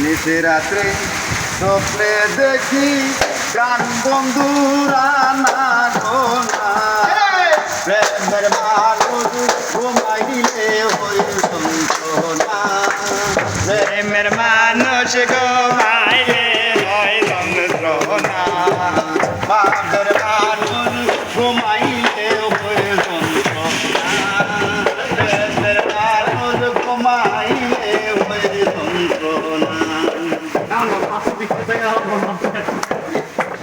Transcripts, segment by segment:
নিশে রাত্রে স্বপ্নে দেখি গান বন্ধুরা না গোনা প্রেমের মানুষ ঘুমাইলে হই সন্তনা প্রেমের মানুষ গো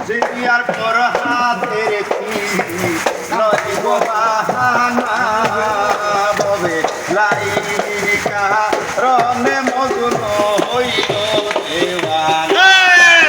জিয়ার পর হাতের কি লয় গো বাহানা ববে লাইকা রনে মজুন হইল দেওয়ানা আর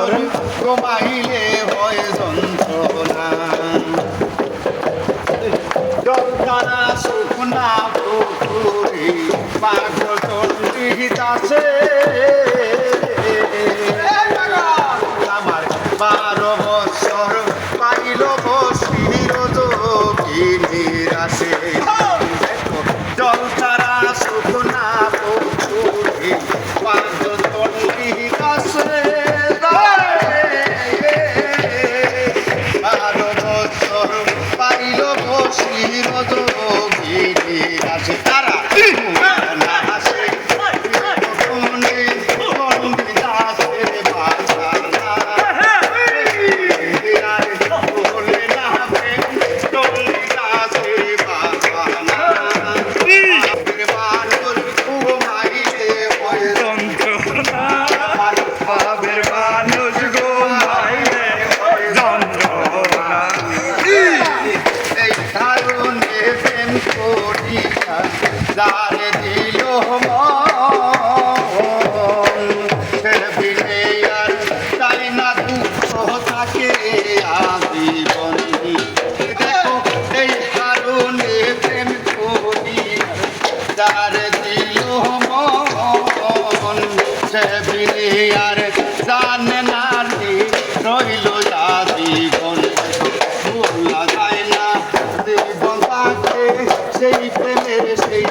ঘুমাইলে হয় যন্ত্রণা। জলকানা শুকনা পুকুরে পাগল আছে আমার বারো বছর পাইল বসির যোগিনীর আসে জল তারা শুকনা যোগিনীর আসে তারা যারে দিল বিনে আর তাই না দুঃখ থাকে আজীবন দেখো এই কারণে প্রেম করিয়া যারে দিল মন। সে বিনে আর জানে না রইল আজীবন সেই প্রেমের সেই